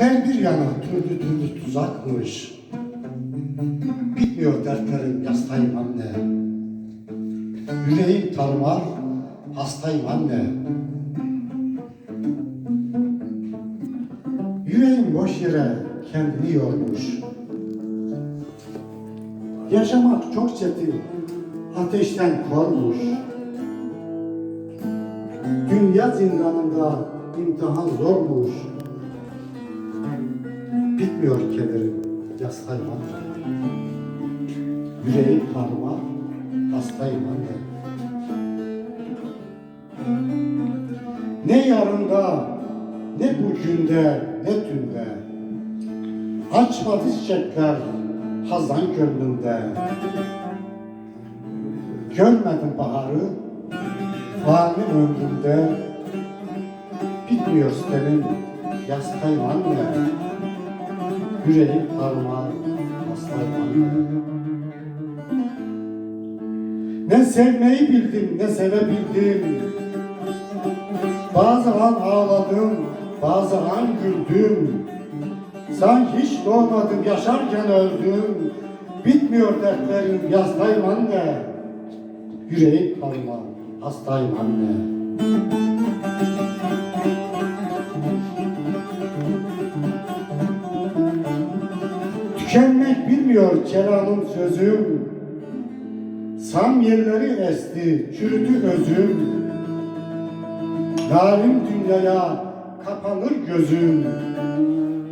Her bir yana türlü türlü tuzakmış. Bitmiyor dertlerim yastayım anne. Yüreğim tarmar, hastayım anne. Yüreğim boş yere kendini yormuş. Yaşamak çok çetin, ateşten kormuş. Dünya zindanında imtihan zormuş. Bitmiyor kederim, yastayım anne. Yüreğim karma, hastayım anne. Ne yarında, ne bugünde, ne dünde. Açmadı çiçekler hazan gönlümde. Görmedim baharı, fani ömrümde. Bitmiyor senin yastayım anne. Yüreğim karma, hastayım anne. Ne sevmeyi bildim, ne sevebildim. Bazı an ağladım, bazı an güldüm. Sanki hiç doğmadım, yaşarken öldüm. Bitmiyor dertlerim, yazdayım anne. Yüreğim karma, hastayım anne. Tükenmek bilmiyor kelamım sözüm. Sam yerleri esti, çürüdü özüm. Narin dünyaya kapanır gözüm.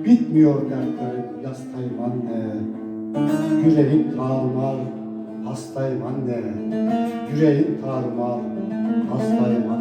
Bitmiyor dertlerim, yastayım anne. Yüreğim tarumar, hastayım anne. Yüreğim tarumar, hastayım anne.